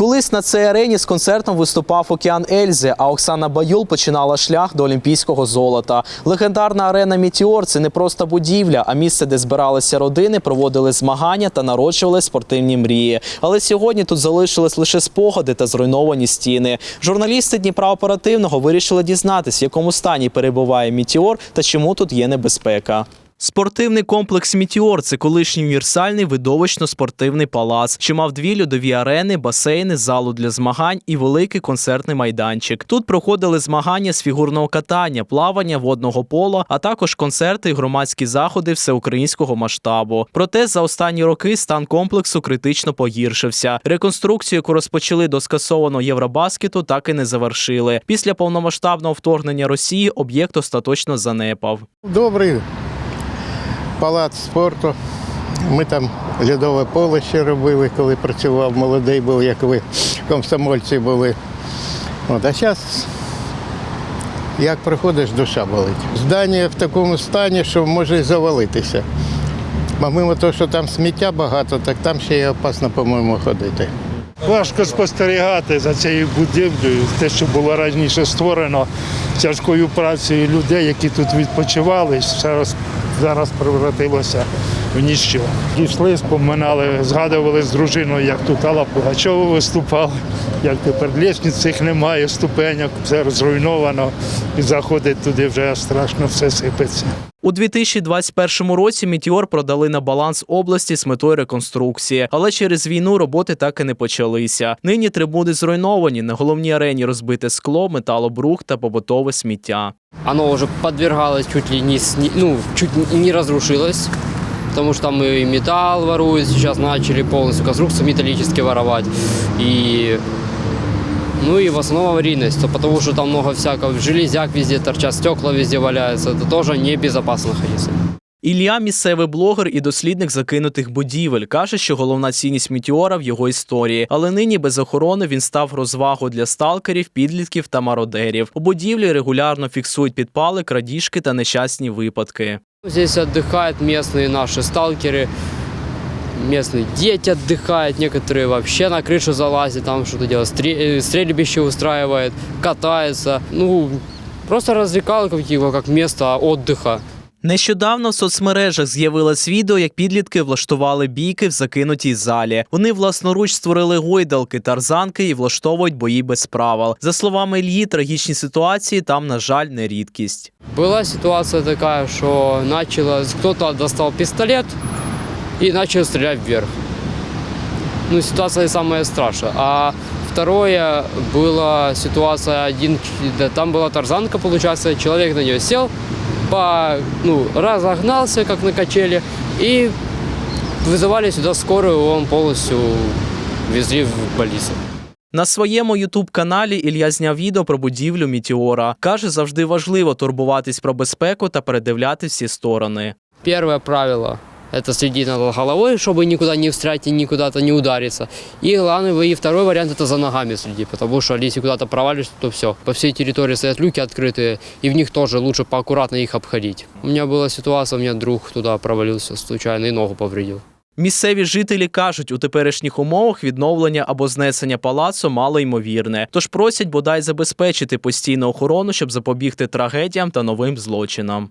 Колись на цій арені з концертом виступав Океан Ельзи, а Оксана Баюл починала шлях до олімпійського золота. Легендарна арена Мітіор це не просто будівля, а місце, де збиралися родини, проводили змагання та народжували спортивні мрії. Але сьогодні тут залишились лише спогади та зруйновані стіни. Журналісти Дніпра оперативного вирішили дізнатись, в якому стані перебуває Мітіор та чому тут є небезпека. Спортивний комплекс Мітіор це колишній універсальний видовищно-спортивний палац, що мав дві льодові арени, басейни, залу для змагань і великий концертний майданчик. Тут проходили змагання з фігурного катання, плавання, водного пола, а також концерти і громадські заходи всеукраїнського масштабу. Проте за останні роки стан комплексу критично погіршився. Реконструкцію, яку розпочали до скасованого Євробаскету, так і не завершили. Після повномасштабного вторгнення Росії об'єкт остаточно занепав. Добрий палац спорту. Ми там льодове поле ще робили, коли працював, молодий був, як ви комсомольці були. От, а зараз, як приходиш, душа болить. Здання в такому стані, що може і завалитися. Помимо того, що там сміття багато, так там ще й опасно, по-моєму, ходити. Важко спостерігати за цією будівлею, те, що було раніше створено тяжкою працею людей, які тут відпочивали, зараз, зараз превратилося в ніщо. Дійшли, споминали, згадували з дружиною, як тут Алла Пугачова виступала, як тепер лісниць цих немає, ступеньок, все зруйновано, і заходить туди вже страшно все сипеться. У 2021 році Мітіор продали на баланс області з метою реконструкції, але через війну роботи так і не почалися. Нині трибуни зруйновані. На головній арені розбите скло, металобрух та побутове сміття. оно уже подвергалось чуть ли не, ну, чуть не разрушилось, потому что там и металл воруют, сейчас начали полностью конструкцию металлические воровать. И ну и в основном аварийность, то потому что там много всякого, железяк везде торчат, стекла везде валяются, это тоже небезопасно находиться. Ілля місцевий блогер і дослідник закинутих будівель. каже, що головна цінність Мітіора в його історії. Але нині без охорони він став розвагою для сталкерів, підлітків та мародерів. У будівлі регулярно фіксують підпали, крадіжки та нещасні випадки. Здесь отдыхают местные наши сталкеры, местные дети отдыхают, некоторые вообще на крышу залазят, там что-то делают, э, стрельбище устраивают, катаются. Ну, просто развлекалка его как место отдыха. Нещодавно в соцмережах з'явилось відео, як підлітки влаштували бійки в закинутій залі. Вони власноруч створили гойдалки, тарзанки і влаштовують бої без правил. За словами Ільї, трагічні ситуації там, на жаль, не рідкість. Была ситуация такая, что начало, кто-то достал пистолет и начал стрелять вверх. Ну, ситуация самая страшная. А второе была ситуация, один, да, там была тарзанка, получается, человек на нее сел, по, ну, разогнался, как на качели, и вызывали сюда скорую, он полностью везли в больницу. На своєму ютуб-каналі Ілля зняв відео про будівлю Мітіора. Каже, завжди важливо турбуватись про безпеку та передивляти всі сторони. Перше правило – это следить над головой, чтобы никуда не встрять и никуда-то не удариться. И главное, и второй вариант – это за ногами следить, потому что если куда-то провалишься, то все. По всей территории стоят люки открытые, и в них тоже лучше поаккуратно их обходить. У меня была ситуация, у меня друг туда провалился случайно и ногу повредил. Місцеві жителі кажуть, у теперішніх умовах відновлення або знесення палацу мало ймовірне. Тож просять бодай забезпечити постійну охорону, щоб запобігти трагедіям та новим злочинам.